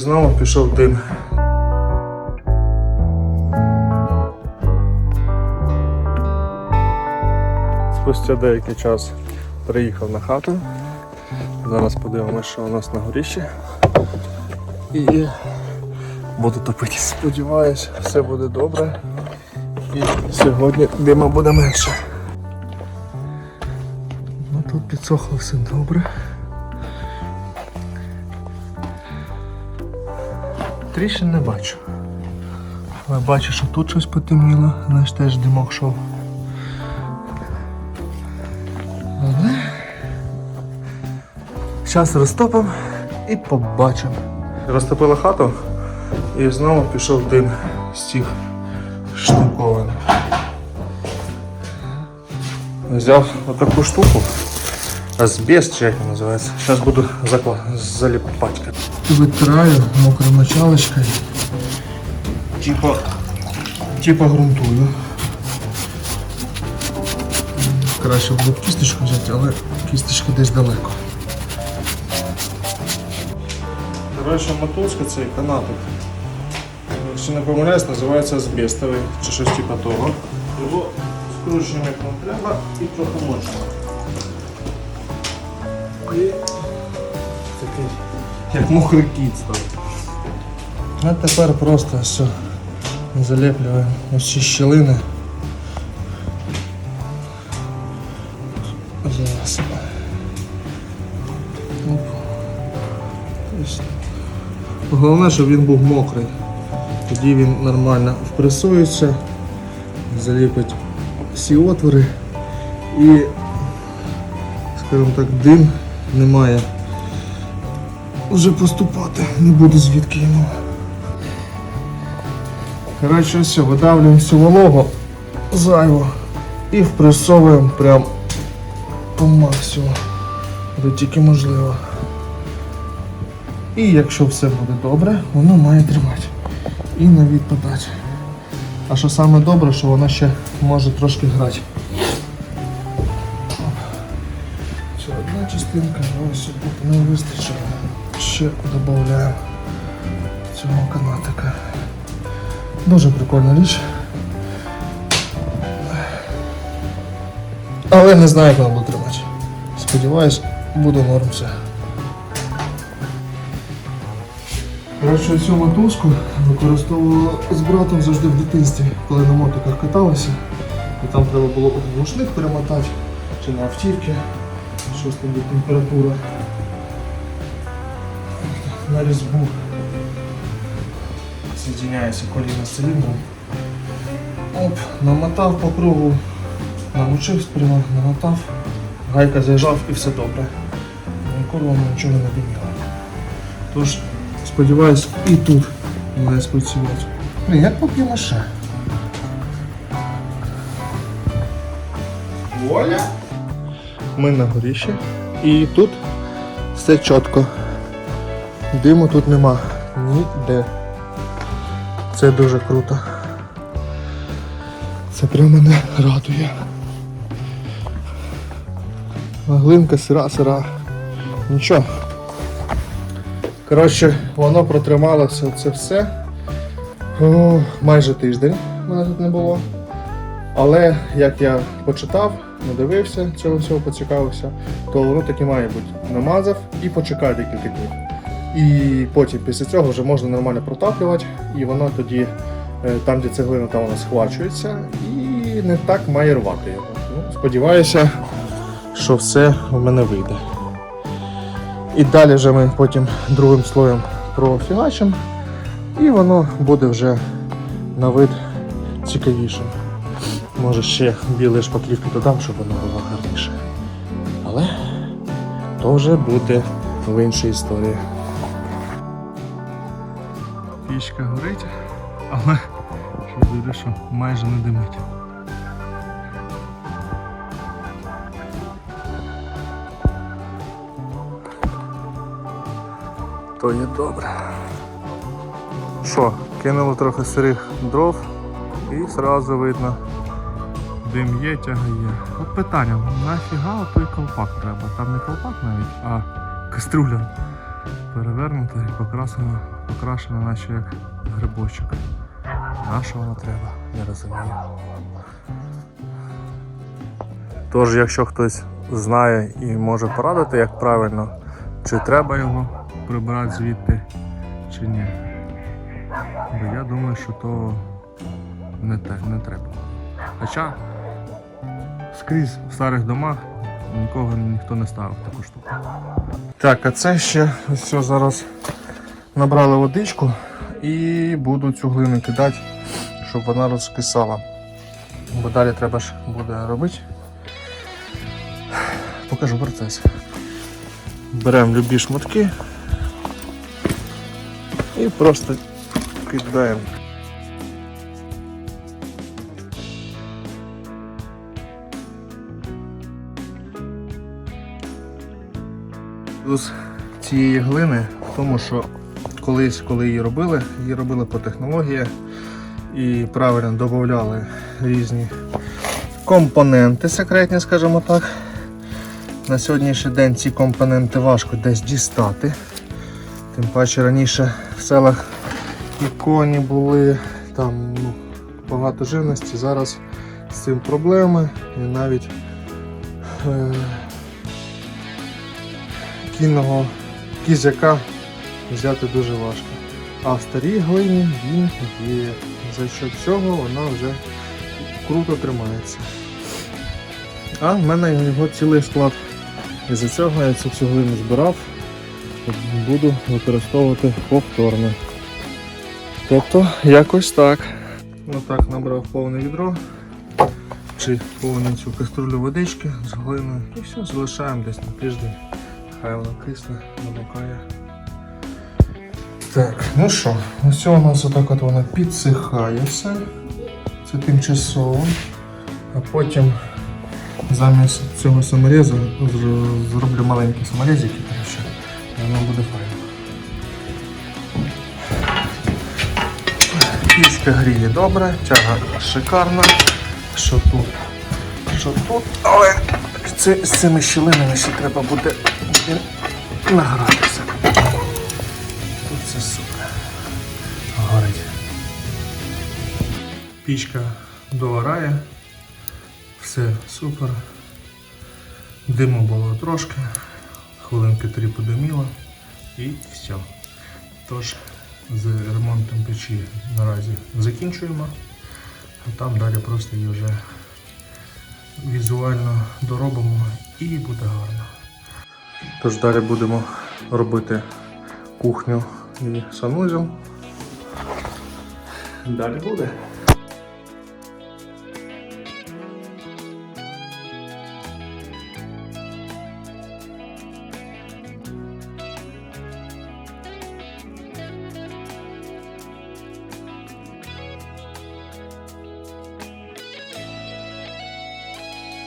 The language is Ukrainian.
Знову пішов дим. Спустя деякий час приїхав на хату. Зараз подивимося, що у нас на горіщі. І буду топитись. Сподіваюсь, все буде добре. І сьогодні дима буде менше. Ну тут підсохло все добре. Тріщин не бачу. Але бачу, що тут щось потемніло, знаєш, теж димок шов. Але Зараз розтопимо і побачимо. Розтопила хату і знову пішов дим з цих штуковин. Взяв отаку штуку. Асбест, чи як він називається. Зараз буду закла- заліпати. Витираю мокрою мочалочкою. Типа, типа грунтую. Краще було б кісточку взяти, але кісточка десь далеко. Коротше, мотузка цей канатик. Якщо не помиляюсь, називається азбестовий чи щось типу того. Його скручуємо як нам треба і трохи мочимо. Такий, як мокрий кіт став. А тепер просто все заліплюємо ці щілини. Зараз. Головне, щоб він був мокрий. Тоді він нормально впресується, заліпить всі отвори і, скажімо так, дим не має вже поступати, не буде звідки йому. Коротше, все, видавлюємо всю вологу зайву і впресовуємо прям по максимуму, де тільки можливо. І якщо все буде добре, воно має тримати. І не відпадати. А що саме добре, що воно ще може трошки грати. Одна частинка, ось тут не вистачило. Ще додаємо цього канатика. Дуже прикольна річ. Але не знаю, як вона буде тримати. Сподіваюсь, буде норм все. Коротше, цю мотузку використовувала з братом завжди в дитинстві, коли на мотиках каталися. І там треба було глушник перемотати, чи на автівки, щось там де температура. На різьбу соединяється коліна з циліндром. Оп, намотав по кругу, намочив сперма, намотав, гайка зажав і все добре. Ніколи воно нічого не диміло. Тож, сподіваюсь, і тут має спрацювати. Блін, як поп'ємо ще? Ми на горіші. І тут все чітко. Диму тут нема. Ніде. Це дуже круто. Це прямо мене радує. Глинка сира, сира. Нічого. Коротше, воно протрималося це все. О, майже тиждень мене тут не було. Але як я почитав, надивився цього всього, поцікавився, то воно таки має бути. Намазав і почекай декілька днів. І потім після цього вже можна нормально протаплювати, і воно тоді, е, там, де цеглина, там вона схвачується, і не так має рвати його. Ну, сподіваюся, що все в мене вийде. І далі вже ми потім другим слоєм профігачимо, і воно буде вже на вид цікавішим. Може ще білої шпаклівки додам, щоб воно було гарніше. Але то вже буде в іншій історії. Пічка горить, але що буде, що майже не димить. То є добре. Що, кинули трохи сирих дров і одразу видно. Дим є, тяга є. От питання, нафіга той колпак треба? Там не колпак навіть, а кастрюля перевернута і покрасена покрашена, наче як грибочок. На що воно треба, не розумію. Тож, якщо хтось знає і може порадити, як правильно, чи треба його прибрати звідти, чи ні. Бо я думаю, що то не, те, не треба. Хоча скрізь в старих домах нікого ніхто не ставив таку штуку. Так, а це ще все зараз набрали водичку і буду цю глину кидати, щоб вона розкисала. Бо далі треба ж буде робити. Покажу процес. Беремо любі шматки і просто кидаємо. Плюс цієї глини в тому, що колись, коли її робили, її робили по технології і правильно додавали різні компоненти секретні, скажімо так. На сьогоднішній день ці компоненти важко десь дістати. Тим паче раніше в селах і коні були, там ну, багато живності. Зараз з цим проблеми і навіть е, кінного кізяка взяти дуже важко. А в старій глині він є. За що цього вона вже круто тримається. А в мене його цілий склад. І за цього я цю глину збирав. Буду використовувати повторно. Тобто якось так. Отак набрав повне відро чи повну цю каструлю водички з глиною і все, залишаємо десь на тиждень. Хай воно кисне, намокає. Так, ну що, ось у нас отак от воно підсихає. Це тимчасово. А потім замість цього саморезу зроблю маленькі саморезики, коротше, і воно буде файно. Пічка гріє добре, тяга шикарна. Що тут? Що тут? Але з цими щілинами ще треба буде буде награтися. Тут це супер. Горить. Пічка догорає. Все супер. Диму було трошки, хвилинки три подиміло і все. Тож з ремонтом печі наразі закінчуємо, а там далі просто її вже візуально доробимо і буде гарно. Тож далі будемо робити кухню і санузел. Далі буде.